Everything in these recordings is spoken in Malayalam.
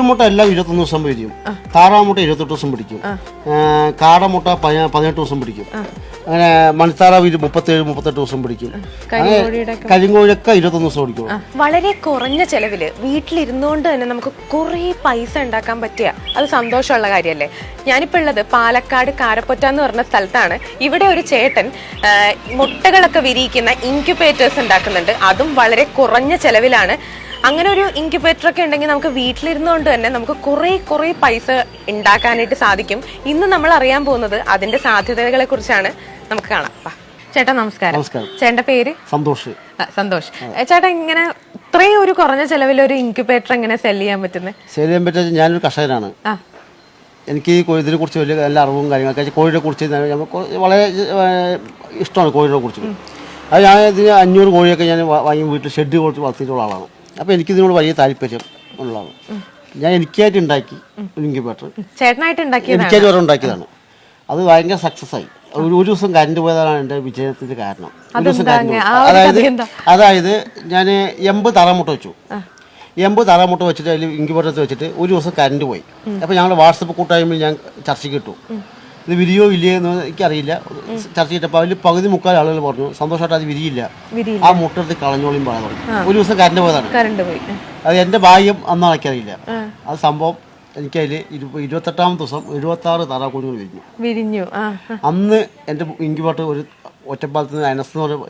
മുട്ട എല്ലാം ഇരുപത്തൊന്ന് ദിവസം പിടിക്കും. താറാമുട്ട ഇരുപത്തെട്ട് ദിവസം പിടിക്കും. കാടമുട്ട പതിന- പതിനെട്ട് ദിവസം പിടിക്കും. അങ്ങനെ മണിത്താറാവ് മുപ്പത്തി മുപ്പത്തേഴ് മുപ്പത്തെട്ട് ദിവസം പിടിക്കും. കരിങ്കോഴിയൊക്കെ ഇരുപത്തൊന്ന് ദിവസം പിടിക്കും. വളരെ കുറഞ്ഞ ചെലവിൽ വീട്ടിലിരുന്നുകൊണ്ട് തന്നെ നമുക്ക് കുറേ പൈസ ഉണ്ടാക്കാൻ പറ്റിയ അത് സന്തോഷമുള്ള കാര്യമല്ലേ? ഞാനിപ്പോൾ ഉള്ളത് പാലക്കാട് കാരപ്പൊറ്റ എന്ന് പറഞ്ഞ സ്ഥലത്താണ്. ഇവിടെ ഒരു ചേട്ടൻ മുട്ടകളൊക്കെ വിരിയിക്കുന്ന ഇൻക്യുബേറ്റേഴ്സ് ഉണ്ടാക്കുന്നുണ്ട്. അതും വളരെ കുറഞ്ഞ ചെലവിലാണ്. അങ്ങനെ ഒരു ഇൻക്യുബേറ്റർ ഒക്കെ ഉണ്ടെങ്കിൽ നമുക്ക് വീട്ടിലിരുന്നുകൊണ്ട് തന്നെ നമുക്ക് കുറേ കുറേ പൈസ ഉണ്ടാക്കാനായിട്ട് സാധിക്കും. ഇന്ന് നമ്മൾ അറിയാൻ പോകുന്നത് അതിന്റെ സാധ്യതകളെ കുറിച്ചാണ് നമുക്ക് കാണാം. ചേട്ടാ നമസ്കാരം. ചേട്ടന്റെ പേര്? സന്തോഷ്. സന്തോഷ്. ചേട്ടാ ഇങ്ങനെ ഇത്രയും ഒരു കുറഞ്ഞ ചെലവിൽ ഒരു ഇൻക്യുബേറ്റർ എങ്ങനെ സെൽ ചെയ്യാൻ പറ്റുന്നത് സെൽ ചെയ്യാൻ പറ്റുന്നത് ഞാനൊരു കർഷകനാണ്. എനിക്ക് ഈ കുറിച്ച് ഇതിനെക്കുറിച്ച് വലിയ എല്ലാ അറിവും കാര്യങ്ങളൊക്കെ കോഴിയെ കുറിച്ച് വളരെ ഇഷ്ടമാണ് കോഴിയെ കുറിച്ച്. അത് ഞാൻ ഇതിന് അഞ്ഞൂറ് കോഴിയൊക്കെ ഞാൻ വാങ്ങി വീട്ടിൽ ഷെഡ് കൊടുത്ത് വളർത്തിയിട്ടുള്ള ആളാണ്. അപ്പോൾ എനിക്കിതിനോട് വലിയ താല്പര്യം ഉള്ളതാണ്. ഞാൻ എനിക്കായിട്ട് ഉണ്ടാക്കി ഒരു ഇൻക്യുബേറ്റർ ചേട്ടനായിട്ട് ഉണ്ടാക്കിയതാണ്? എനിക്കായിട്ട് വരെ ഉണ്ടാക്കിയതാണ്. അത് ഭയങ്കര സക്സസ് ആയി. ഒരു ഒരു ദിവസം കറണ്ട് പോയതാണ് എന്റെ വിജയത്തിന്റെ കാരണം. ഒരു ദിവസം കറണ്ട് പോയി. ആ ഒരു അതായത്? അതായത് ഞാൻ എൺപത് തറമുട്ട വെച്ചു. എൺപത് തറമുട്ട വെച്ചിട്ട് അതിൽ ഇൻക്യുബേറ്റർ വെച്ചിട്ട് ഒരു ദിവസം കറണ്ട് പോയി. അപ്പോൾ ഞങ്ങളുടെ വാട്സപ്പ് കൂട്ടായ്മയിൽ ഞാൻ ചർച്ചയ്ക്ക് ഇട്ടു. ഇത് വിരിയോ ഇല്ലയോ എന്ന് എനിക്കറിയില്ല. ചർച്ച ചെയ്തപ്പോൾ അതിൽ പകുതി മുക്കാൽ ആളുകൾ പറഞ്ഞു. സന്തോഷമായിട്ട് അത് വിരിയില്ല. ആ മുട്ടെടുത്ത് കളഞ്ഞോളിയും പറയാൻ തുടങ്ങി ഒരു ദിവസം കറണ്ട് പോയതാണ്. കറണ്ട് പോയി. അത് എന്റെ ഭാഗ്യം അന്നാണ് എനിക്കറിയില്ല. അത് സംഭവം എനിക്കതിൽ ഇരുപത്തെട്ടാമത്തെ ദിവസം എഴുപത്തി ആറ് താറാ കുഞ്ഞുങ്ങൾ വിരിഞ്ഞു. വിരിഞ്ഞു. അന്ന് എന്റെ അന്ന് എന്റെ ഇൻക്യുബേറ്റർ ഒരു ഒറ്റപ്പാലത്ത് നിന്ന് അനസ് എന്ന് പറയുന്ന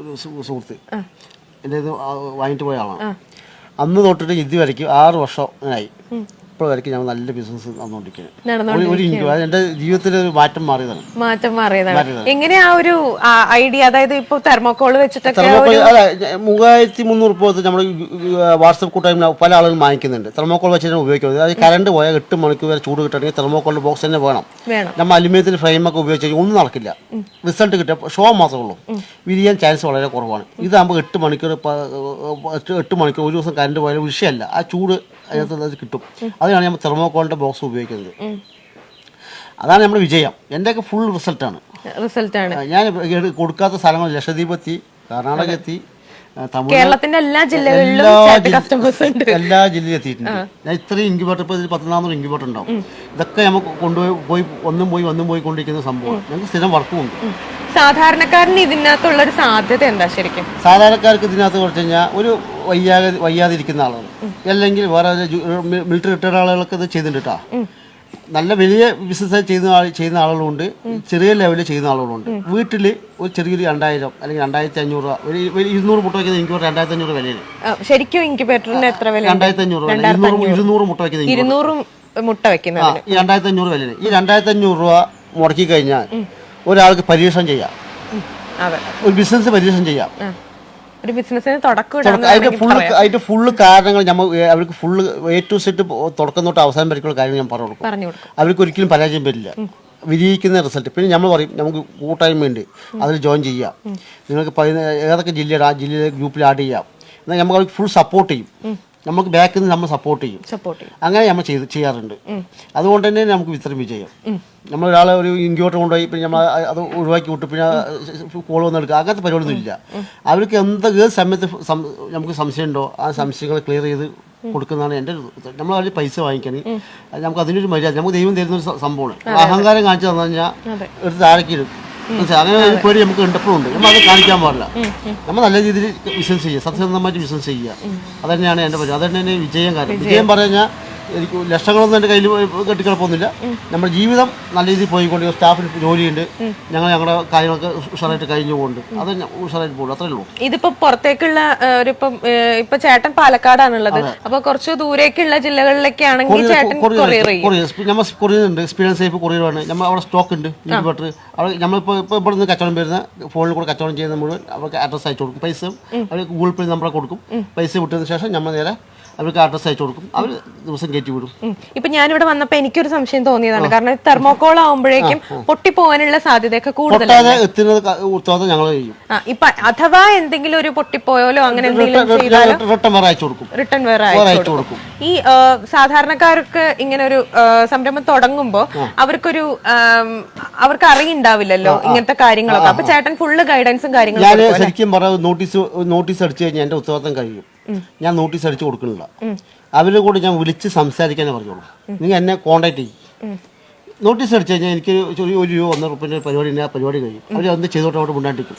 ഒരു സുഹൃത്ത് എന്റെ ഇത് വാങ്ങിട്ട് പോയ ആളാണ്. അന്ന് തൊട്ടിട്ട് ഇതുവരയ്ക്കും ആറ് വർഷം ആയി ഇപ്പോൾ വരയ്ക്കും ഞാൻ നല്ല ബിസിനസ് നടന്നുകൊണ്ടിരിക്കുന്നത്. ഒരു ഇൻക്യുബേറ്റർ എന്റെ ജീവിതത്തിൽ ഒരു മാറ്റം മാറിയതാണ്. മാറ്റം മാറിയതാണ്. എങ്ങനെ ആ ഒരു ഐഡിയ അതായത് ഇപ്പൊ തെർമോക്കോൾ വെച്ചിട്ടൊക്കെ തെർമോക്കോൾ അല്ല മൂവായിരത്തി മുന്നൂറ് രൂപ നമ്മൾ വാട്സപ്പ് കൂട്ടായ്മ പല ആളുകളും വാങ്ങിക്കുന്നുണ്ട്. തെർമോക്കോൾ വെച്ച് ഉപയോഗിക്കുന്നത് അതായത് കറണ്ട് പോയാൽ എട്ട് മണിക്കൂർ വരെ ചൂട് കിട്ടണമെങ്കിൽ തെർമോക്കോളിന്റെ ബോക്സ് തന്നെ വേണം. നമ്മൾ അലുമിനിയത്തിന്റെ ഫ്രെയിമൊക്കെ ഉപയോഗിച്ച് കഴിഞ്ഞാൽ ഒന്നും നടക്കില്ല. റിസൾട്ട് കിട്ടിയ ഷോ മാത്രമേ ഉള്ളൂ. വിരിയാൻ ചാൻസ് വളരെ കുറവാണ്. ഇതാകുമ്പോൾ എട്ട് മണിക്കൂർ എട്ട് മണിക്കൂർ ഒരു ദിവസം കറണ്ട് പോയാലും വിഷയമല്ല. ആ ചൂട് അതിനകത്ത് അത് കിട്ടും. അതിനാണ് നമ്മൾ തെർമോക്കോളിന്റെ ബോക്സ് ഉപയോഗിക്കുന്നത്. അതാണ് നമ്മുടെ വിജയം. എന്റെയൊക്കെ ഫുൾ റിസൾട്ടാണ് റിസൾട്ട് ആണ്. ഞാൻ കൊടുക്കാത്ത സ്ഥലങ്ങൾ ലക്ഷദ്വീപ് എത്തി കർണാടക എത്തി തമിഴ്നാട് കേരളത്തിന്റെ എല്ലാ ജില്ലകളിലും എല്ലാ ജില്ലയിലും എത്തിയിട്ടുണ്ട്. ഞാൻ ഇത്രയും ഇൻക്യുബേറ്റർ ഇപ്പോൾ ഇതിൽ പത്ത് നാന്നൂറ് ഇൻക്യുബേറ്റർ ഉണ്ടാവും ഇതൊക്കെ നമുക്ക് കൊണ്ടുപോയി പോയി ഒന്നും പോയി ഒന്നും പോയി കൊണ്ടിരിക്കുന്ന സംഭവം ഞങ്ങൾക്ക് സ്ഥിരം വർക്കും ഉണ്ട്. സാധാരണക്കാരന് ഇതിനകത്തുള്ള ഒരു സാധ്യത എന്താ ശരിക്കും? സാധാരണക്കാർക്ക് ഇതിനകത്ത് കുറച്ച് കഴിഞ്ഞാൽ ഒരു വയ്യാതെ വയ്യാതിരിക്കുന്ന ആളുകൾ അല്ലെങ്കിൽ വേറെ മിലിറ്ററി റിട്ടയർഡ് ആളുകൾക്ക് ഇത് ചെയ്തിട്ട് നല്ല വലിയ ബിസിനസ് ചെയ്യുന്ന ആൾ ചെയ്യുന്ന ആളുകളുണ്ട്. ചെറിയ ലെവലിൽ ചെയ്യുന്ന ആളുകളുണ്ട്. വീട്ടിൽ ഒരു ചെറിയൊരു രണ്ടായിരം അല്ലെങ്കിൽ രണ്ടായിരത്തി അഞ്ഞൂറ് രൂപ ഒരു ഇരുന്നൂറ് മുട്ട വയ്ക്കുന്നത് എനിക്ക് രണ്ടായിരത്തി അഞ്ഞൂറ് വിലയിൽ ശരിക്കും ഇൻക്യുബേറ്ററിന് എത്ര വില രണ്ടായിരത്തി അഞ്ഞൂറ് രൂപ ഇരുന്നൂറ് മുട്ട വയ്ക്കുന്നത് ഇരുന്നൂറ് മുട്ട വയ്ക്കുന്നത് രണ്ടായിരത്തി അഞ്ഞൂറ് വിലയിൽ ഈ രണ്ടായിരത്തി അഞ്ഞൂറ് രൂപ മുടക്കി കഴിഞ്ഞാൽ ഒരാൾക്ക് പരീക്ഷണം ചെയ്യാം. അതെ. ഒരു ബിസിനസ് പരീക്ഷണം ചെയ്യാം. ഒരു ബിസിനസ്സിന് തുടക്കം ഇടാന്ന് അതിന്റെ ഫുള്ള് അതിന്റെ ഫുള്ള് കാരണങ്ങൾ നമ്മൾ അവർക്ക് ഫുള്ള് എ ടു സെറ്റ് തുടക്കം തൊട്ട് അവസാനം വരയ്ക്കുള്ള കാര്യങ്ങൾ ഞാൻ പറഞ്ഞു കൊടുക്കും. അവർക്ക് ഒരിക്കലും പരാജയം വരില്ല. വിജയിക്കുന്ന റിസൾട്ട് പിന്നെ നമ്മൾ പറയും നമുക്ക് കൂട്ടായ്മയുണ്ട് അതിൽ ജോയിൻ ചെയ്യാം. നിങ്ങൾക്ക് ഏതൊക്കെ ജില്ലയുടെ ആ ജില്ലയിലെ ഗ്രൂപ്പിൽ ആഡ് ചെയ്യാം. എന്നാൽ നമുക്ക് അവർക്ക് ഫുൾ സപ്പോർട്ട് ചെയ്യും. നമുക്ക് ബാക്കിൽ നിന്ന് നമ്മൾ സപ്പോർട്ട് ചെയ്യും. സപ്പോർട്ട് ചെയ്യും. അങ്ങനെ നമ്മൾ ചെയ്ത് ചെയ്യാറുണ്ട്. അതുകൊണ്ട് തന്നെ നമുക്ക് ഇത്രയും വിജയം. നമ്മൾ ഒരാളെ ഒരു ഇൻക്യൂബേറ്റർ കൊണ്ടുപോയി പിന്നെ നമ്മൾ അത് ഒഴിവാക്കി വിട്ട് പിന്നെ കോൾ വന്നെടുക്കുക അങ്ങനത്തെ പരിപാടിയൊന്നും ഇല്ല. അവർക്ക് എന്ത് ഏത് സമയത്ത് നമുക്ക് സംശയം ഉണ്ടോ ആ സംശയങ്ങൾ ക്ലിയർ ചെയ്ത് കൊടുക്കുന്നതാണ് എന്റെ നമ്മൾ അതിൽ പൈസ വാങ്ങിക്കണേ നമുക്ക് അതിനൊരു മര്യാദ നമുക്ക് ദൈവം തരുന്ന ഒരു സംഭവമാണ്. അഹങ്കാരം കാണിച്ചു തന്നു കഴിഞ്ഞാൽ എടുത്ത് താഴേക്കിടും? അങ്ങനെ ഒരു പേടി നമുക്ക് ഉണ്ടപ്പോഴും ഉണ്ട്. നമ്മൾ അത് കാണിക്കാൻ പാടില്ല. നമ്മൾ നല്ല രീതിയിൽ ബിസിനസ് ചെയ്യുക സത്യസന്ധമായിട്ട് ബിസിനസ് ചെയ്യുക അത് തന്നെയാണ് എന്റെ പരിപാടി. അത് തന്നെ വിജയം കാര്യം. വിജയം. പറഞ്ഞാൽ എനിക്ക് ലക്ഷങ്ങളൊന്നും എന്റെ കയ്യിൽ കെട്ടിക്കിടപ്പൊന്നുമില്ല. നമ്മുടെ ജീവിതം നല്ല രീതിയിൽ പോയിക്കൊണ്ട് സ്റ്റാഫിന് ജോലിയുണ്ട്. ഞങ്ങൾ ഞങ്ങളുടെ കാര്യങ്ങളൊക്കെ ഉഷാറായിട്ട് കഴിഞ്ഞു പോകുന്നുണ്ട് അത് ഉഷാറായിട്ട് പോകും അത്രേ ഉള്ളൂ. ഇതിപ്പോ പുറത്തേക്കുള്ള ഒരു ഇപ്പം ഇപ്പൊ ചേട്ടൻ പാലക്കാടാണുള്ളത്. അപ്പൊ കുറച്ച് ദൂരേക്കുള്ള ജില്ലകളിലൊക്കെ ആണെങ്കിൽ ചേട്ടൻ നമ്മൾ കൊറിയർ ഉണ്ട്. എക്സ്പീരിയൻസ് സേഫ് കൊറിയറാണ് നമ്മൾ അവിടെ സ്റ്റോക്ക് ഉണ്ട്. ഇൻവെർട്ടർ അവിടെ നമ്മളിപ്പോൾ ഇപ്പോൾ ഇവിടെ നിന്ന് കച്ചവടം വരുന്ന ഫോണിൽ കൂടെ കച്ചവടം ചെയ്യുന്ന മുഴുവൻ അവർക്ക് അഡ്രസ്സ് അയച്ചു കൊടുക്കും. പൈസ അവർ ഗൂഗിൾ പേ നമ്പർ കൊടുക്കും. പൈസ വിട്ടതിന് ശേഷം നമ്മൾ നേരെ അവർക്ക് അഡ്രസ്സ് അയച്ചു കൊടുക്കും. അവർ ദിവസം കയറ്റി വിടും. ഇപ്പൊ ഞാനിവിടെ വന്നപ്പോ എനിക്കൊരു സംശയം തോന്നിയതാണ്. കാരണം തെർമോക്കോൾ ആവുമ്പോഴേക്കും പൊട്ടിപ്പോവാനുള്ള സാധ്യതയൊക്കെ കൂടുതലാണ്. എത്തുന്നത് ഉത്തരവാദിത്തം ഞങ്ങൾ ചെയ്യും. ഇപ്പൊ അഥവാ എന്തെങ്കിലും ഒരു പൊട്ടിപ്പോയാലോ അങ്ങനെ റിട്ടേൺ വേറെ അയച്ചു കൊടുക്കും. റിട്ടേൺ വേറെ വേറെ അയച്ചു അയച്ചു കൊടുക്കും. ഈ സാധാരണക്കാർക്ക് ഇങ്ങനെ ഒരു സംരംഭം തുടങ്ങുമ്പോ അവർക്കൊരു അവർക്ക് അറിയുണ്ടാവില്ലല്ലോ ഇങ്ങനത്തെ കാര്യങ്ങളൊക്കെ. അപ്പൊ ചേട്ടൻ ഫുള്ള് ഗൈഡൻസും കാര്യങ്ങളും ശരിക്കും പറയാം നോട്ടീസ് നോട്ടീസ് അടിച്ചു കഴിഞ്ഞാൽ എന്റെ ഉത്തരവാദിത്തം കഴിയും. ഞാൻ നോട്ടീസ് അടിച്ചു കൊടുക്കുന്നില്ല അവരുടെ കൂടെ ഞാൻ വിളിച്ച് സംസാരിക്കാനേ പറഞ്ഞോളൂ. നിങ്ങൾ എന്നെ കോണ്ടാക്ട് ചെയ്യും. നോട്ടീസ് അടിച്ചു കഴിഞ്ഞാൽ എനിക്ക് ഒരു ഒരു രൂപ ഒന്നര റുപ്യന്റെ പരിപാടി ഉണ്ട് ആ പരിപാടി കഴിയും. അവർ എന്ത് ചെയ്തോട്ട് അവിടെ മുണ്ടാണ്ടിരിക്കും.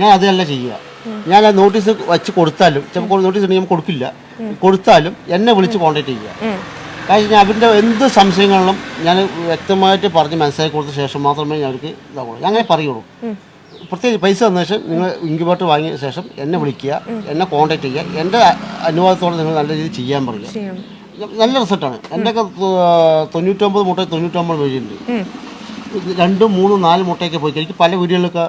ഞാൻ അതല്ല ചെയ്യുക. ഞാൻ ആ നോട്ടീസ് വെച്ച് കൊടുത്താലും ചിലപ്പോൾ നോട്ടീസ് ഉണ്ടെങ്കിൽ ഞാൻ കൊടുക്കില്ല. കൊടുത്താലും എന്നെ വിളിച്ച് കോണ്ടാക്ട് ചെയ്യുക. കാരണം ഞാൻ അവരുടെ എന്ത് സംശയങ്ങളിലും ഞാൻ വ്യക്തമായിട്ട് പറഞ്ഞ് മനസ്സിലാക്കി കൊടുത്ത ശേഷം മാത്രമേ ഞാൻ അവർക്ക് ഇതാവുള്ളൂ. ഞാൻ അങ്ങനെ പറയുള്ളൂ. പ്രത്യേകിച്ച് പൈസ തന്ന ശേഷം നിങ്ങൾ ഇൻക്യുബേറ്റർ വാങ്ങിയ ശേഷം എന്നെ വിളിക്കുക എന്നെ കോൺടാക്ട് ചെയ്യുക. എന്റെ അനുവാദത്തോടെ നിങ്ങൾ നല്ല രീതിയിൽ ചെയ്യാൻ പറയുക. നല്ല റിസൾട്ടാണ് എന്റെ എന്റെയൊക്കെ തൊണ്ണൂറ്റൊമ്പത് മുട്ട തൊണ്ണൂറ്റൊമ്പത് വഴിയുണ്ട് രണ്ടും മൂന്നും നാല് മുട്ടയൊക്കെ പോയി. എനിക്ക് പല വീഡിയോയിലൊക്കെ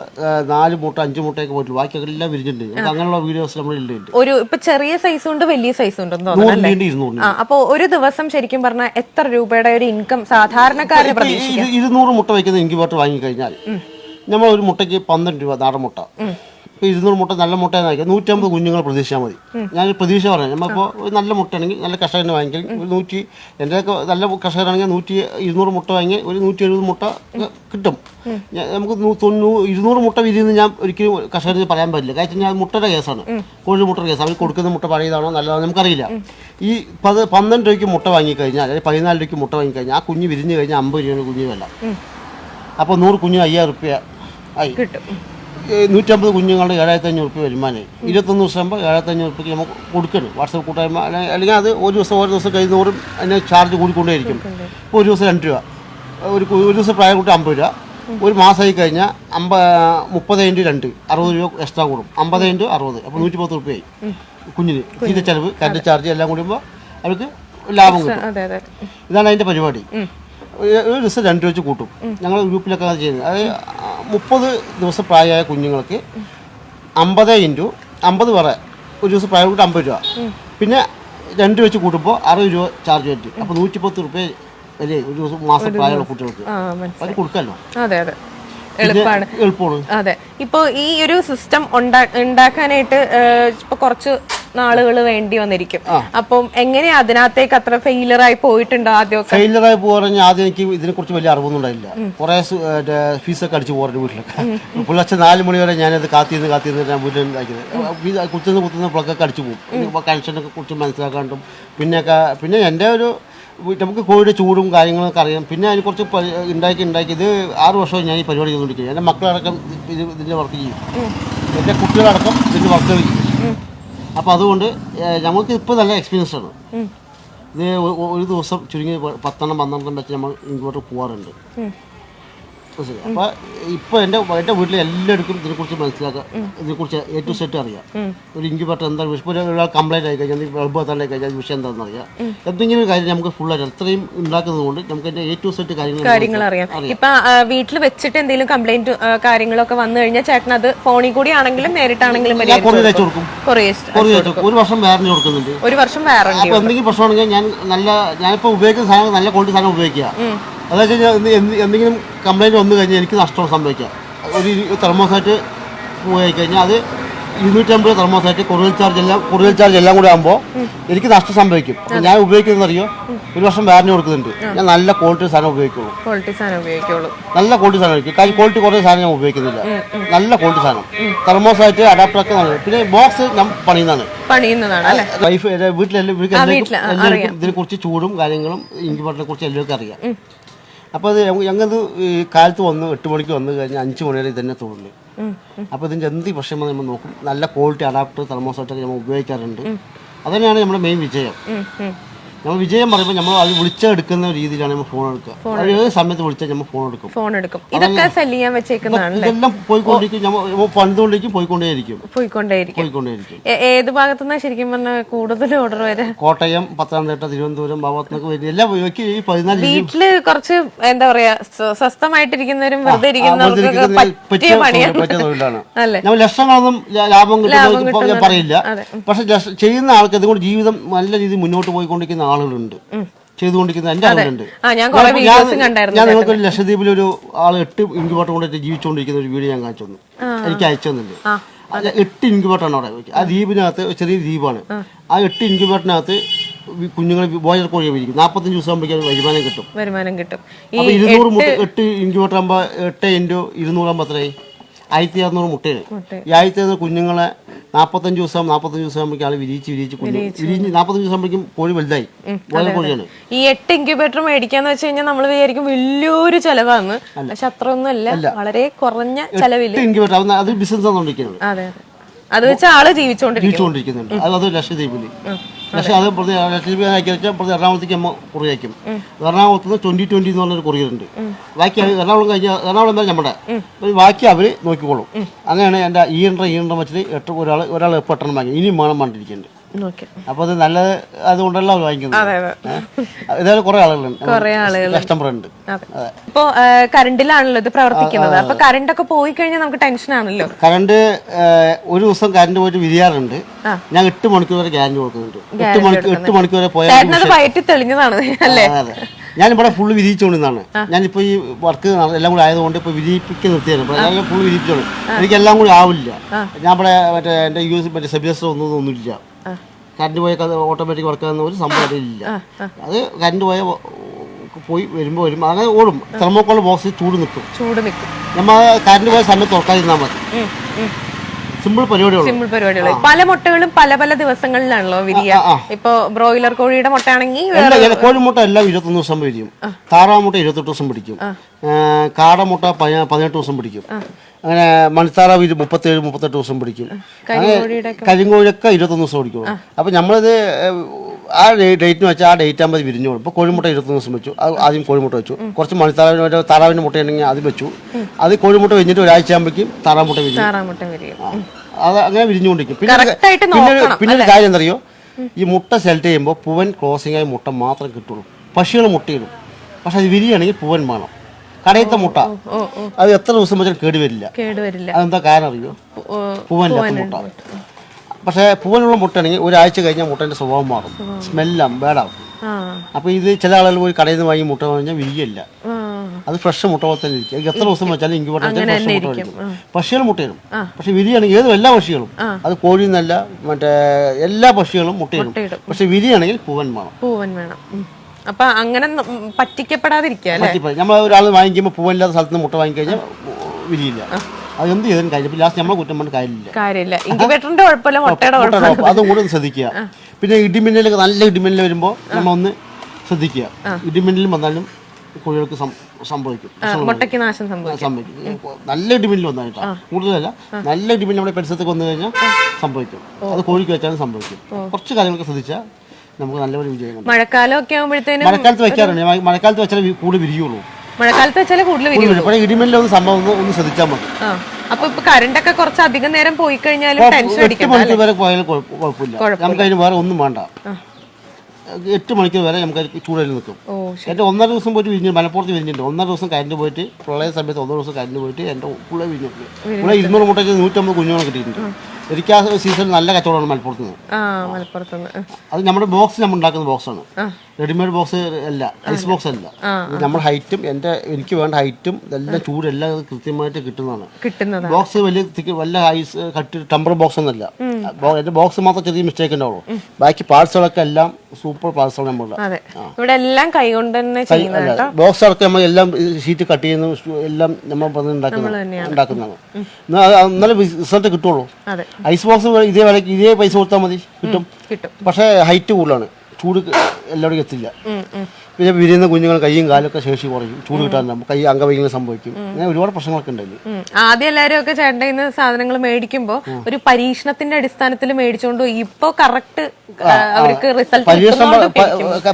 നാല് മുട്ട അഞ്ച് മുട്ടയൊക്കെ പോയിട്ടുണ്ട് ബാക്കിയൊക്കെ എല്ലാം വിരിഞ്ഞിട്ടുണ്ട്. നമുക്ക് അങ്ങനെയുള്ള വീഡിയോസ് നമ്മൾ ഉണ്ട് ഒരു ഇപ്പൊ ചെറിയ സൈസ് ഉണ്ട് വലിയ സൈസ് വീണ്ടും അപ്പൊ ഒരു ദിവസം ശരിക്കും പറഞ്ഞാൽ എത്ര രൂപയുടെ ഒരു ഇൻകം സാധാരണക്കാരന് ഇരു- ഇരുന്നൂറ് മുട്ട വയ്ക്കുന്ന ഇൻക്യുബേറ്റർ വാങ്ങിക്കഴിഞ്ഞാൽ നമ്മൾ ഒരു മുട്ടയ്ക്ക് പന്ത്രണ്ട് രൂപ നാടൻ മുട്ട. ഇപ്പൊ ഇരുന്നൂറ് മുട്ട നല്ല മുട്ട എന്നായിരിക്കും നൂറ്റമ്പത് കുഞ്ഞുങ്ങൾ പ്രതീക്ഷിച്ചാൽ മതി. ഞാൻ പ്രതീക്ഷ പറഞ്ഞു നമ്മളിപ്പോൾ ഒരു നല്ല മുട്ടയാണെങ്കിൽ നല്ല കർഷകന് വാങ്ങിക്കൽ. ഒരു നൂറ്റി എന്റെയൊക്കെ നല്ല കർഷകരാണെങ്കിൽ നൂറ്റി ഇരുന്നൂറ് മുട്ട വാങ്ങി ഒരു നൂറ്റി എഴുപത് മുട്ട കിട്ടും. നമുക്ക് തൊണ്ണൂ ഇരുന്നൂറ് മുട്ട വിരിയെന്ന് ഞാൻ ഒരിക്കലും കർഷകർക്ക് പറയാൻ പറ്റില്ല. കാരണം ഞാൻ മുട്ടയുടെ കേസാണ്. കോഴി മുട്ടയുടെ കേസ്. അവർ കൊടുക്കുന്ന മുട്ട പഴയതാണോ നല്ലതാണോ നമുക്കറിയില്ല. ഈ പത് പന്ത്രണ്ട് രൂപയ്ക്ക് മുട്ട വാങ്ങിക്കഴിഞ്ഞാൽ അല്ലെങ്കിൽ പതിനാല് രൂപയ്ക്ക് മുട്ട വാങ്ങിക്കഴിഞ്ഞാൽ ആ കുഞ്ഞ് വിരിഞ്ഞു കഴിഞ്ഞാൽ അമ്പത് രൂപയാണ് കുഞ്ഞ് വില. അപ്പോൾ നൂറ് കുഞ്ഞ് അയ്യായിരം റുപ്യ ആയി. കിട്ടും. നൂറ്റമ്പത് കുഞ്ഞുങ്ങളുടെ ഏഴായിരത്തി അഞ്ഞൂറ് റുപ്യ വരുമാനമായി ഇരുപത്തൊന്ന് ദിവസം ആകുമ്പോൾ ഏഴായിരത്തി അഞ്ഞൂറ് റുപ്യക്ക് നമുക്ക് കൊടുക്കണം വാട്സപ്പ് കൂട്ടായ്മ അല്ലെങ്കിൽ അത് ഒരു ദിവസം ഓരോ ദിവസം കഴിയുന്നോറും അതിന് ചാർജ് കൂടിക്കൊണ്ടേയിരിക്കും. ഇപ്പോൾ ഒരു ദിവസം രണ്ട് രൂപ. ഒരു ഒരു ദിവസം പ്രായം കൂട്ടി അമ്പത് രൂപ. ഒരു മാസമായി കഴിഞ്ഞാൽ അമ്പ മുപ്പത് ഇന്റു രണ്ട് അറുപത് രൂപ എക്സ്ട്രാ കൂടും. അമ്പത് ഇന്റു അറുപത്. അപ്പോൾ നൂറ്റി പത്ത് റുപ്യയായി കുഞ്ഞിന് തീറ്റ ചെലവ് കറണ്ട് ചാർജ് എല്ലാം കൂടുമ്പോൾ അവർക്ക് ലാഭം കിട്ടും. ഇതാണ് അതിന്റെ പരിപാടി. ഒരു ദിവസം രണ്ട് വെച്ച് കൂട്ടും. ഞങ്ങൾ ഗ്രൂപ്പിലൊക്കെ അത് ചെയ്യുന്നത്. അത് മുപ്പത് ദിവസം പ്രായമായ കുഞ്ഞുങ്ങൾക്ക് അമ്പത് ഇന്റു അമ്പത് പറ ഒരു ദിവസം പ്രായം കൂട്ടി അമ്പത് രൂപ. പിന്നെ രണ്ട് വെച്ച് കൂട്ടുമ്പോൾ അറുപത് രൂപ ചാർജ് പറ്റും അപ്പോൾ നൂറ്റി പത്ത് റുപ്യ അല്ലേ ഒരു ദിവസം മാസം പ്രായമുള്ള കുട്ടികൾക്ക്. അത് കൊടുക്കാമല്ലോ. അതെ അതെ. എളുപ്പമാണ് എളുപ്പമാണ്. അതെ. ഇപ്പോൾ ഈ ഒരു സിസ്റ്റം ഉണ്ടാക്കാനായിട്ട് ഇപ്പോൾ കുറച്ച് നാളുകൾ വേണ്ടി വന്നിരിക്കും. അപ്പം എങ്ങനെയാ അതിനകത്തേക്ക് അത്ര ഫെയിലർ ആയി പോയിട്ടുണ്ടോ ആദ്യമൊക്കെ? ഫെയിലറായി പോകാൻ ആദ്യം എനിക്ക് ഇതിനെ കുറിച്ച് വലിയ അറിവൊന്നും ഉണ്ടായില്ല. കുറേ ഫീസ് ഒക്കെ ഫീസൊക്കെ അടിച്ച് പോകാറുണ്ട് വീട്ടിലൊക്കെ പുലർച്ചെ നാല് മണി വരെ ഞാനത് കാത്തിരുന്ന് കാത്തിരുന്ന് ഞാൻ വീട്ടിൽ ഉണ്ടാക്കിയത് കുത്തുന്ന കുത്തുന്ന പ്ലഗൊക്കെ അടിച്ചു പോകും കണക്ഷനൊക്കെ കുറിച്ച് മനസ്സിലാക്കാണ്ടും പിന്നെയൊക്കെ പിന്നെ എന്റെ ഒരു നമുക്ക് കോഴിയുടെ ചൂടും കാര്യങ്ങളൊക്കെ അറിയാം. പിന്നെ അതിനെ കുറിച്ച് പ- ഉണ്ടാക്കി ഉണ്ടാക്കി. ഇത് ആറ് വർഷം ഞാൻ ഈ പരിപാടി ചെയ്തുകൊണ്ടിരിക്കുന്നത് എന്റെ മക്കളടക്കം ഇത് ഇതിന്റെ വർക്ക് ചെയ്യും. എന്റെ കുട്ടികളടക്കം ഇതിന്റെ വർക്ക് ചെയ്യും. അപ്പോൾ അതുകൊണ്ട് ഞങ്ങൾക്ക് ഇപ്പോൾ നല്ല എക്സ്പീരിയൻസ് ആണ്. ഇത് ഒരു ദിവസം ചുരുങ്ങി പത്തെണ്ണം പന്ത്രണ്ടെണ്ണം വെച്ച് നമ്മൾ ഇങ്ങോട്ട് പോകാറുണ്ട് മനസ്സിലായി അപ്പൊ ഇപ്പൊ എന്റെ എന്റെ വീട്ടിൽ എല്ലാവർക്കും ഇതിനെ കുറിച്ച് മനസ്സിലാക്കാം ഇതിനെക്കുറിച്ച് എ ടു സെറ്റ് അറിയാം. ഒരു ഇൻക്യുബേറ്റർ എന്താ വിഷയം ഒരാൾ കംപ്ലൈന്റ് ആയി കഴിഞ്ഞാൽ ബൾബ് എത്താണ്ടായി കഴിഞ്ഞാൽ വിഷയം എന്താണെന്ന് അറിയാം. എന്തെങ്കിലും ഒരു കാര്യം നമുക്ക് ഫുള്ളായിട്ട് അത്രയും ഉണ്ടാക്കുന്നത് കൊണ്ട് നമുക്ക് എ ടു സെറ്റ് കാര്യങ്ങൾ അറിയാം. ഇപ്പൊ വീട്ടിൽ വെച്ചിട്ട് എന്തെങ്കിലും കംപ്ലൈന്റ് കാര്യങ്ങളൊക്കെ വന്നു കഴിഞ്ഞാൽ ചേട്ടൻ അത് ഫോണിൽ കൂടി ആണെങ്കിലും നേരിട്ടാണെങ്കിലും. ഒരു വർഷം വാറണ്ടി കൊടുക്കുന്നുണ്ട്. ഒരു വർഷം അപ്പോൾ എന്തെങ്കിലും പ്രശ്നമാണെങ്കിൽ ഞാൻ നല്ല ഞാനിപ്പോ ഉപയോഗിക്കുന്ന സാധനം നല്ല ക്വാളിറ്റി സാധനം ഉപയോഗിക്കുക. അതായത് വെച്ച് എന്ത് എന്തെങ്കിലും കംപ്ലൈന്റ് വന്നു കഴിഞ്ഞാൽ എനിക്ക് നഷ്ടം സംഭവിക്കാം. ഒരു തെർമോസായിട്ട് പോയി കഴിഞ്ഞാൽ അത് ഇരുന്നൂറ്റമ്പത് തെർമോസായിട്ട് കൊറിയർ ചാർജ് എല്ലാം കൊറിയർ ചാർജ് എല്ലാം കൂടെ ആകുമ്പോൾ എനിക്ക് നഷ്ടം സംഭവിക്കും. ഞാൻ ഉപയോഗിക്കുന്നത് അറിയോ ഒരു വർഷം വാറണ്ടി കൊടുക്കുന്നുണ്ട്. ഞാൻ നല്ല ക്വാളിറ്റി സാധനം ഉപയോഗിക്കുള്ളൂ. ക്വാളിറ്റി സാധനം ഉപയോഗിക്കുള്ളൂ. നല്ല ക്വാളിറ്റി സാധനം ഉപയോഗിക്കും. കാര്യം ക്വാളിറ്റി കുറേ സാധനം ഞാൻ ഉപയോഗിക്കുന്നില്ല. നല്ല ക്വാളിറ്റി സാധനം. തെർമോസായിട്ട് അഡാപ്റ്ററൊക്കെ നല്ലത്. പിന്നെ ബോക്സ് ഞാൻ പണിയുന്നതാണ്. പണിയുന്നതാണ് വൈഫ് വീട്ടിലെല്ലാം ഇതിനെ കുറിച്ച് ചൂടും കാര്യങ്ങളും ഇൻക്യുബേറ്ററിനെ കുറിച്ച് എല്ലാവർക്കും അറിയാം. അപ്പോൾ അത് ഞങ്ങൾക്ക് ഈ കാലത്ത് വന്ന് എട്ട് മണിക്ക് വന്നു കഴിഞ്ഞാൽ അഞ്ച് മണി വരെ ഇതന്നെ തൊഴിൽ അപ്പോൾ ഇതിന്റെ എന്ത് പ്രശ്നം നമ്മൾ നോക്കും. നല്ല ക്വാളിറ്റി അഡാപ്റ്റർ തെർമോസോട്ടൊക്കെ നമ്മൾ ഉപയോഗിക്കാറുണ്ട്. അതുതന്നെയാണ് നമ്മുടെ മെയിൻ വിജയം. നമ്മൾ വിജയം പറയുമ്പോൾ നമ്മൾ അത് വിളിച്ചെടുക്കുന്ന രീതിയിലാണ് നമ്മൾ ഫോൺ എടുക്കുക. ഏത് സമയത്ത് വിളിച്ചാൽ നമ്മൾ ഫോൺ എടുക്കും. ഫോൺ എടുക്കും. ഇതൊക്കെ സെല്ല് ചെയ്യാൻ വെച്ചേക്കുന്നതാണ് ഇതെല്ലാം പോയിക്കൊണ്ടിരിക്കും. നമ്മൾ പണിതുകൊണ്ടിരിക്കും പോയിക്കൊണ്ടേയിരിക്കും. പോയിക്കൊണ്ടേയിരിക്കും. പോയിക്കൊണ്ടേയിരിക്കും. ഏത് ഭാഗത്തുനിന്നാ ശരിക്കും പറഞ്ഞാൽ കൂടുതൽ ഓർഡർ വരെ? കോട്ടയം പത്തനംതിട്ട തിരുവനന്തപുരം ഭാഗത്തുനിന്നൊക്കെ വരുന്ന എല്ലാ ഈ പതിനാല് വീട്ടിൽ കുറച്ച് എന്താ പറയാ സ്വ- സ്വസ്ഥമായിട്ടിരിക്കുന്നവരും വെറുതെ ഇരിക്കുന്നവർക്കൊക്കെ നമ്മൾ ലക്ഷങ്ങളൊന്നും ലാഭം കിട്ടുന്ന ഞാൻ പറയില്ല. പക്ഷെ ചെയ്യുന്ന ആൾക്ക് ഇതുകൊണ്ട് ജീവിതം നല്ല രീതിയിൽ മുന്നോട്ട് പോയിക്കൊണ്ടിരിക്കുന്ന ആളുകളുണ്ട്. ചെയ്തുകൊണ്ടിരിക്കുന്ന എന്റെ ആളുകളുണ്ട്. ഞാൻ നിങ്ങൾക്ക് ഒരു ലക്ഷദ്വീപിൽ ഒരു ആൾ എട്ട് ഇൻക്യുബേറ്റർ കൊണ്ടിട്ട് ജീവിച്ചുകൊണ്ടിരിക്കുന്ന ഒരു വീഡിയോ ഞാൻ കാണിച്ചു തന്നു. എനിക്ക് അയച്ചു അത് എട്ട് ഇൻക്യുബേറ്ററാണ് അവിടെ. ആ ദ്വീപിനകത്ത് ചെറിയ ദ്വീപാണ്. ആ. എട്ട് ഇൻക്യുബേറ്ററിനകത്ത് കുഞ്ഞുങ്ങൾ ബോയിലർ കോഴിയെ വിരിക്കും നാൽപ്പത്തഞ്ച് ദിവസം ആകുമ്പോഴേക്കും വരുമാനം കിട്ടും. വരുമാനം കിട്ടും. ഇരുന്നൂറ് എട്ട് ഇൻക്യുബേറ്റർ ആകുമ്പോൾ എട്ട് ഇന്റു ഇരുന്നൂറാകുമ്പോൾ എത്രയായി? ആയിരത്തി അറുന്നൂറ് മുട്ടയാണ് മുട്ട. ഈ ആയിരത്തി അറുന്നൂറ് കുഞ്ഞുങ്ങളെ നാൽപ്പത്തഞ്ച് ദിവസം നാൽപ്പത്തഞ്ച് ദിവസം ആകുമ്പോഴേക്കും ആൾ വിരിയിച്ച് വിരിയിച്ച് കുഞ്ഞു വിരിഞ്ഞ് നാൽപ്പത്തഞ്ച് ദിവസം ആകുമ്പോഴേക്കും കോഴി വലുതായി. വളരെ കോഴിയാണ്. ഈ എട്ട് ഇൻക്യുബേറ്റർ മേടിക്കാന്ന് വെച്ച് കഴിഞ്ഞാൽ നമ്മൾ വിചാരിക്കും വലിയൊരു ചെലവാന്ന്. പക്ഷെ അത്ര ഒന്നും അല്ല. വളരെ കുറഞ്ഞ ചെലവിൽ. ഇൻക്യുബേറ്റർ അത് ബിസിനസ് ആണ് അതെ വെച്ച് ആൾ ജീവിച്ചോണ്ടിരിക്കും ജീവിച്ചുകൊണ്ടിരിക്കുന്നുണ്ട് അത് അത് ലക്ഷദ്വീപിൽ പക്ഷേ അത് പ്രതി ലക്ഷദ്വീപ് അയക്കി വെച്ചാൽ പ്രതി എറണാകുളത്തേക്ക് നമ്മൾ കൊറിയർ അയക്കും എറണാകുളത്ത് നിന്ന് ട്വന്റി ട്വന്റി എന്ന് പറഞ്ഞൊരു കൊറിയർ ഉണ്ട് ബാക്കി എറണാകുളം കഴിഞ്ഞാൽ എറണാകുളം എന്താ നമ്മുടെ? ബാക്കി അവർ നോക്കിക്കോളും. അങ്ങനെയാണ് എന്റെ ഈ എണ്ണ വെച്ചിട്ട് എട്ട് ഒരാൾ ഒരാൾ എട്ടെണ്ണം വാങ്ങി. ഇനിയും വേണം വേണ്ടിയിരിക്കുന്നുണ്ട് അപ്പോൾ അത് നല്ല അതുകൊണ്ടല്ല വാങ്ങിക്കുന്നത്. കുറേ ആളുകളുണ്ട് കസ്റ്റമർ ഉണ്ട്. ഇപ്പൊ കറണ്ടിലാണല്ലോ ഇത് പ്രവർത്തിക്കുന്നത്. അപ്പൊ കറണ്ട് ഒക്കെ പോയി കഴിഞ്ഞാൽ നമുക്ക് ടെൻഷൻ ആണല്ലോ. കറണ്ട് ഒരു ദിവസം കറണ്ട് പോയിട്ട് വിരിയാറുണ്ട്. ഞാൻ എട്ട് മണിക്കൂർ വരെ ഗ്യാരണ്ടി കൊടുക്കുന്നുണ്ട്. എട്ട് മണിക്കൂർ എട്ട് മണിക്കൂർ വരെ പോയാൽ തെളിഞ്ഞതാണ്. അല്ലേ? ഞാനിവിടെ ഫുള്ള് വിരിയിച്ചുകൊണ്ടിരുന്നതാണ്. ഞാനിപ്പോൾ ഈ വർക്ക് എല്ലാം കൂടി ആയതുകൊണ്ട് ഇപ്പോൾ വിരിയിപ്പിക്ക് നിർത്തിയാണ് ഞാൻ ഫുള്ള് വിരിയിച്ചോളൂ എനിക്ക് എല്ലാം കൂടി ആവില്ല. ഞാൻ ഇവിടെ മറ്റേ എന്റെ യു എസ് മറ്റേ സെബിയസ്റ്റർ ഒന്നും ഒന്നുമില്ല. കറണ്ട് പോയ ഓട്ടോമാറ്റിക് വർക്ക് ഒരു സംഭവം ഇല്ല. അത് കറണ്ട് പോയ പോയി വരുമ്പോൾ വരുമ്പോൾ അങ്ങനെ ഓടും. തെർമോക്കോൾ ബോക്സ് ചൂട് നിൽക്കും. ചൂട് നിൽക്കും. നമ്മൾ കറണ്ട് പോയ സമയത്ത് തുറക്കാതിരുന്നാൽ മതി. സിമ്പിൾ സിമ്പിൾ പരിപാടികൾ പല മുട്ടകളും പല പല ദിവസങ്ങളിലാണല്ലോ വിരിയ. ഇപ്പൊ ബ്രോയിലർ കോഴിയുടെ മുട്ട ആണെങ്കിൽ കോഴിമുട്ട എല്ലാം ഇരുപത്തൊന്ന് ദിവസം പിടിക്കും താറാമുട്ട ഇരുപത്തെട്ട് ദിവസം പിടിക്കും. കാടമുട്ട പതിന- പതിനെട്ട് ദിവസം പിടിക്കും. അങ്ങനെ മണിത്താറാവ് ഇരു മുപ്പത്തേഴ് മുപ്പത്തെട്ട് ദിവസം പിടിക്കും. കരിങ്കോഴിയൊക്കെ ഇരുപത്തൊന്ന് ദിവസം പിടിക്കും അപ്പൊ നമ്മളിത് ആ ഡേറ്റിന് വെച്ചാൽ ആ ഡേറ്റ് ആകുമ്പോൾ വിരിഞ്ഞോളും ഇപ്പോൾ കോഴിമുട്ട ഇരുപത്തൊന്ന് ദിവസം വെച്ചു. ആദ്യം കോഴിമുട്ട വെച്ചു. കുറച്ച് മണിത്താറാവിന് മറ്റേ താറാവിന്റെ മുട്ടയുണ്ടെങ്കിൽ അത് വെച്ചു. അത് കോഴിമുട്ട വെഞ്ഞിട്ട് ഒരാഴ്ച ആകുമ്പോഴേക്കും താറാമുട്ട വിരിഞ്ഞു അത് അങ്ങനെ വിരിഞ്ഞുകൊണ്ടിരിക്കും. പിന്നെ പിന്നെ ഒരു- പിന്നെ ഒരു കാര്യം എന്തറിയോ? ഈ മുട്ട സെലക്ട് ചെയ്യുമ്പോൾ പൂവൻ ക്ലോസിംഗ് ആയി മുട്ട മാത്രം കിട്ടുള്ളൂ. പക്ഷികൾ മുട്ടയിടും. പക്ഷെ അത് വിരിയാണെങ്കിൽ പൂവൻ വേണം. കടയത്തെ മുട്ട. അത് എത്ര ദിവസം വെച്ചാൽ കേടുവരില്ല. കേടുവരില്ല. അതെന്താ കാരണം അറിയോ? പൂവൻ പൂവനില്ലാത്ത മുട്ട. പക്ഷേ പൂവനുള്ള മുട്ടയാണെങ്കിൽ ഒരാഴ്ച കഴിഞ്ഞാൽ മുട്ടേന്റെ സ്വഭാവം മാറും. സ്മെല്ലാം ബേഡാവും. അപ്പോൾ ഇത് ചില ആളുകൾ പോയി കടയിൽ നിന്ന് വാങ്ങി മുട്ട കഴിഞ്ഞാൽ വിരിയല്ല. അത് ഫ്രഷ് മുട്ട പോലെ തന്നെ ഇരിക്കും. എത്ര ദിവസം വെച്ചാലും ഇൻക്യുബേറ്റർ ഫ്രഷ് മുട്ട കഴിക്കും പക്ഷികൾ മുട്ടയിടും പക്ഷെ വിരിയാണെങ്കിൽ ഏതും എല്ലാ പക്ഷികളും. അത് കോഴി എന്നല്ല മറ്റേ എല്ലാ പക്ഷികളും മുട്ടയിടും. പക്ഷെ വിരിയാണെങ്കിൽ പൂവൻ വേണം. പൂവൻ വേണം. അപ്പൊ അങ്ങനെ പറ്റിക്കപ്പെടാതിരിക്കുക നമ്മൾ ഒരാൾ വാങ്ങിക്കുമ്പോൾ പൂവനില്ലാത്ത സ്ഥലത്ത് നിന്ന് മുട്ട വാങ്ങിക്കഴിഞ്ഞാൽ വിരിയില്ല. അത് എന്ത് ചെയ്താലും കാര്യം ലാസ്റ്റ് നമ്മളെ കുറ്റം കൊണ്ട് കാര്യമില്ല. കാര്യമില്ല. ഇൻക്യുബേറ്ററിന്റെ കുഴപ്പമില്ല മുട്ടയുടെ കുഴപ്പം. അതും കൂടെ ഒന്ന് ശ്രദ്ധിക്കുക പിന്നെ ഇടിമിന്നലൊക്കെ നല്ല ഇടിമിന്നൽ വരുമ്പോൾ നമ്മളൊന്ന് ശ്രദ്ധിക്കുക. ഇടിമിന്നലും വന്നാലും കോഴികൾക്ക് സംഭവിക്കും. മുട്ടയ്ക്ക് നാശം സംഭവിക്കും. നല്ല ഇടിമിന്നൽ വന്നായിട്ടാ. കൂടുതലല്ല നല്ല ഇടിമിന്നൽ നമ്മുടെ പരിസരത്തേക്ക് വന്നു കഴിഞ്ഞാൽ സംഭവിക്കും. അത് കോഴിക്ക് വെച്ചാലും സംഭവിക്കും. കുറച്ച് കാര്യങ്ങളൊക്കെ ശ്രദ്ധിച്ചാൽ നമുക്ക് നല്ലപോലെ വിജയം മഴക്കാലം ഒക്കെ ആകുമ്പോഴത്തേനും മഴക്കാലത്ത് വെക്കാറുണ്ട്. മഴക്കാലത്ത് വെച്ചാൽ കൂടുതൽ വിരിയുള്ളൂ. മഴക്കാലത്ത് വെച്ചാൽ കൂടുതൽ ഒന്ന് സംഭവം ഒന്ന് ശ്രദ്ധിച്ചാൽ മതി. അപ്പൊ ഇപ്പൊ കറണ്ടൊക്കെ കുറച്ച് അധികം നേരം പോയി കഴിഞ്ഞാലും ടെൻഷൻ നമുക്ക് അതിന് വേറെ ഒന്നും വേണ്ട. എട്ട് മണിക്കൂർ വരെ നമുക്ക് ചൂടായി നിൽക്കും. എന്റെ എന്റെ ഒന്നര ദിവസം പോയിട്ട് വിരിഞ്ഞു മലപ്പുറത്ത് വിരിഞ്ഞിട്ടുണ്ട്. ഒന്നര ദിവസം കരണ്ട് പോയിട്ട് പ്രളയ സമയത്ത് ഒന്നര ദിവസം കരണ്ട് പോയിട്ട് എന്റെ പുള്ള വിരിഞ്ഞിട്ടുണ്ട്. ഇരുന്നൂറ് മുട്ടയ്ക്ക് നൂറ്റമ്പത് കുഞ്ഞുങ്ങൾ കിട്ടിയിട്ടുണ്ട്. എനിക്ക് ആ സീസണിൽ നല്ല കച്ചവടമാണ് മലപ്പുറത്ത് നിന്ന്. ആ മലപ്പുറത്തുനിന്ന് അത് നമ്മുടെ ബോക്സ് നമ്മൾ ഉണ്ടാക്കുന്ന ബോക്സാണ് റെഡിമെയ്ഡ് ബോക്സ് അല്ല ഐസ് ബോക്സ് അല്ല. ഇത് നമ്മുടെ ഹൈറ്റും എന്റെ എനിക്ക് വേണ്ട ഹൈറ്റും എല്ലാം ചൂടെല്ലാം കൃത്യമായിട്ട് കിട്ടുന്നതാണ്. ബോക്സ് വലിയ വല്ല ഐസ് കട്ടി ടെമ്പർ ബോക്സ് ഒന്നല്ല എന്റെ എന്റെ ബോക്സ് മാത്രം ചെറിയ മിസ്റ്റേക്ക് ഉണ്ടാവുള്ളൂ ബാക്കി പാഴ്സലൊക്കെ എല്ലാം സൂപ്പർ പാഴ്സലാണ് നമ്മളുടെ. ഇവിടെ എല്ലാം കൈകൊണ്ട് തന്നെ ബോക്സ് അടക്കം നമ്മൾ എല്ലാം ഷീറ്റ് കട്ട് ചെയ്യുന്നു എല്ലാം നമ്മൾ ഉണ്ടാക്കുന്നതാണ്. എന്നാൽ റിസൾട്ട് കിട്ടുള്ളൂ. ഐസ് ബോക്സ് ഇതേ വിലക്ക് ഇതേ പൈസ കൊടുത്താൽ മതി. കിട്ടും. കിട്ടും. പക്ഷേ ഹൈറ്റ് കൂടുതലാണ്. ചൂട് എല്ലാവരും എത്തില്ല. പിന്നെ വിരിയുന്ന കുഞ്ഞുങ്ങൾ കൈയും കാലൊക്കെ ശേഷി കുറയും. ചൂട് കിട്ടാൻ കൈ അംഗവൈകല്യം സംഭവിക്കും. അങ്ങനെ ഒരുപാട് പ്രശ്നങ്ങളൊക്കെ ഉണ്ട് ആദ്യം എല്ലാവരും ഒക്കെ ചേട്ടന്റെ സാധനങ്ങൾ മേടിക്കുമ്പോ ഒരു പരീക്ഷണത്തിന്റെ അടിസ്ഥാനത്തിൽ മേടിച്ചോണ്ട് ഇപ്പോ കറക്റ്റ് അവർക്ക് റിസൾട്ട്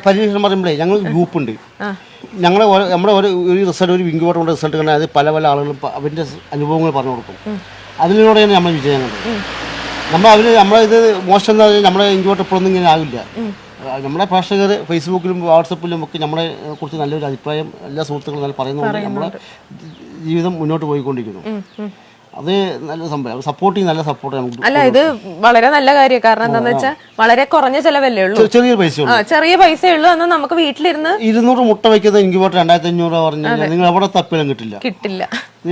പരീക്ഷണം പറയുമ്പോഴേ ഞങ്ങൾ ഗ്രൂപ്പ് ഉണ്ട്. ഞങ്ങളെ നമ്മുടെ ഓരോ ഒരു റിസൾട്ട് ഒരു വിങ്കോട്ട് കൊണ്ട് റിസൾട്ട് കണ്ടാൽ അത് പല പല ആളുകളും അവരുടെ അനുഭവങ്ങൾ പറഞ്ഞു കൊടുക്കും. അതിലൂടെയാണ് നമ്മൾ വിജയം കണ്ടത്. നമ്മൾ അവർ നമ്മളിത് മോശം എന്ന് പറഞ്ഞാൽ നമ്മളെ ഇങ്ങോട്ട് എപ്പോഴൊന്നും ഇങ്ങനെ ആവില്ല. നമ്മുടെ പ്രേക്ഷകർ ഫേസ്ബുക്കിലും വാട്സപ്പിലും ഒക്കെ നമ്മളെ കുറിച്ച് നല്ലൊരു അഭിപ്രായം എല്ലാ സുഹൃത്തുക്കളും നല്ല പറയുന്നതുകൊണ്ട് നമ്മുടെ ജീവിതം മുന്നോട്ട് പോയിക്കൊണ്ടിരിക്കുന്നു. അത് നല്ല സംഭവം. സപ്പോർട്ടിങ് നല്ല സപ്പോർട്ട് നമുക്ക് അല്ല ഇത് വളരെ നല്ല കാര്യം. കാരണം എന്താന്ന് വെച്ചാൽ വളരെ കുറഞ്ഞ ചെലവല്ലേ ഉള്ളൂ. ചെറിയ പൈസ ചെറിയ പൈസയേ ഉള്ളൂ. എന്നാൽ നമുക്ക് വീട്ടിലിരുന്ന് ഇരുന്നൂറ് മുട്ട വയ്ക്കുന്ന പോട്ട് രണ്ടായിരത്തി അഞ്ഞൂറ് പറഞ്ഞു കഴിഞ്ഞാൽ നിങ്ങൾ എവിടെ തപ്പിയാലും കിട്ടില്ല. കിട്ടില്ല.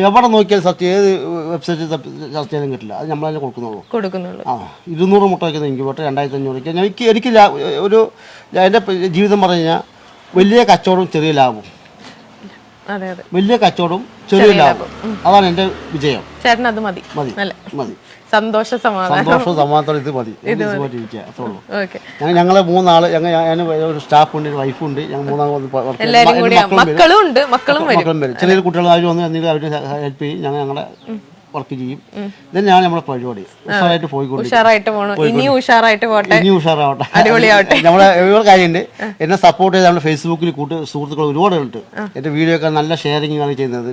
എവിടെ നോക്കിയാൽ സത്യം ഏത് വെബ്സൈറ്റിൽ സെർച്ച് കിട്ടില്ല. അത് നമ്മൾ തന്നെ കൊടുക്കുന്നുള്ളൂ. കൊടുക്കുന്നുള്ളൂ. ആ ഇരുന്നൂറ് മുട്ട വയ്ക്കുന്ന ഇൻക്യുബേറ്റർ രണ്ടായിരത്തി അഞ്ഞൂറ് എനിക്ക് എനിക്ക് ഒരു എന്റെ ജീവിതം പറഞ്ഞു കഴിഞ്ഞാൽ വലിയ കച്ചവടം ചെറിയ ലാഭം വലിയ കച്ചവടവും ചെറിയ ലാഭം അതാണ് എന്റെ വിജയം. ചേട്ടൻ അത് മതി. മതി മതി. സന്തോഷ സമാധാനം. സന്തോഷവും സമാധാനം ഇത് മതി. ഞങ്ങൾ മൂന്നാൾ ഞങ്ങൾ ഒരു സ്റ്റാഫ് ഉണ്ട് ഒരു വൈഫുണ്ട് ഞങ്ങൾ മൂന്നാൾ മക്കളും വരും. ഉണ്ട് മക്കളും വരും. ചെറിയ കുട്ടികൾ അവർ വന്ന് എന്തെങ്കിലും അവർ ഹെൽപ്പ് ചെയ്യും. ഞങ്ങൾ ഞങ്ങളെ വർക്ക് ചെയ്യും. ഇതന്നെയാണ് നമ്മുടെ പരിപാടി ഉഷാറായിട്ട് പോയിക്കൊണ്ടിരിക്കും. ഉഷാറായിട്ട് പോട്ടെ. ഇനി ഉഷാറാവട്ടെ. അടിപൊളിയാവട്ടെ. നമ്മളെ ഒരുപാട് കാര്യമുണ്ട് എന്നെ സപ്പോർട്ട് ചെയ്ത് നമ്മുടെ ഫേസ്ബുക്കിൽ കൂട്ട് സുഹൃത്തുക്കൾ ഒരുപാട് ഉണ്ട് എന്റെ വീഡിയോ ഒക്കെ നല്ല ഷെയറിംഗ് ആണ് ചെയ്യുന്നത്.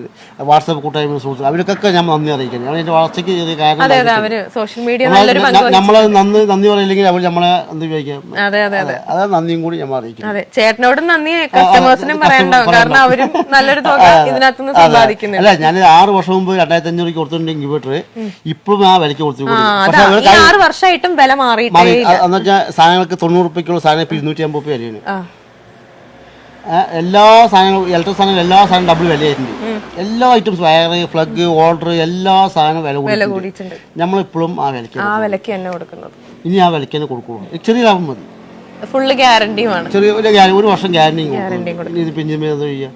വാട്സാപ്പ് കൂട്ടായ്മ സുഹൃത്തുക്കൾ അവർക്കൊക്കെ ഞാൻ നന്ദി അറിയിക്കുന്നത് കാരണം എന്റെ വളർച്ചയ്ക്ക് ചെറിയ കാരണം നമ്മളെ- നന്ദി നന്ദി പറയില്ലെങ്കിൽ അവർ നമ്മളെ എന്ത് ചോദിക്കാം അതെ നന്ദിയും കൂടി ഞാൻ അറിയിക്കും അതെ. ചേട്ടനോടും നന്ദി കസ്റ്റമേഴ്സിനും പറയണ്ടാവും. കാരണം അവരും നല്ലൊരു തുക ഇതിനകത്തുനിന്ന് സമ്പാദിക്കുന്നുണ്ട്. അല്ല ഞാൻ ആറ് വർഷം മുമ്പ് രണ്ടായിരത്തി അഞ്ഞൂറ് കൊടുത്തിട്ടുണ്ട്. ഇൻക്യുബേറ്റർ ഇപ്പോഴും ആ വിലക്ക് കൊടുത്തു ആറ് വർഷമായിട്ടും വില മാറി. സാധനങ്ങൾക്ക് തൊണ്ണൂറ് റുപ്യക്കുള്ള സാധനം ഇപ്പൊ ഇരുന്നൂറ്റി അമ്പത് രൂപ വിലയാണ് എല്ലാ സാധനങ്ങളും ഇലക്ട്രിക് സാധനങ്ങളും എല്ലാ സാധനവും ഡബിൾ വിലയായിട്ടുണ്ട്. എല്ലാ ഐറ്റംസ് വയർ പ്ലഗ് ഓർഡർ എല്ലാ സാധനവും വില കൂടി കൂടിയിട്ടുണ്ട്. നമ്മളിപ്പോഴും ആ വിലക്ക് ആ വിലക്ക് തന്നെ കൊടുക്കുന്നത്. ഇനി ആ വിലക്ക് തന്നെ കൊടുക്കുള്ളൂ ചെറിയ ലാഭം മതി. ഫുള്ള് ഗ്യാരണ്ടിയുമാണ് ചെറിയ ഒരു വർഷം ഗ്യാരണ്ടിയും ഗ്യാരണ്ടിയും കൊടുക്കും. ഇത് പിഞ്ചിമേ എന്താ ചെയ്യുക.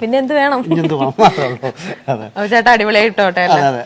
പിന്നെ എന്ത് വേണം? ചേട്ടാ അടിപൊളിയായിട്ടോട്ടെ അതെ അതെ.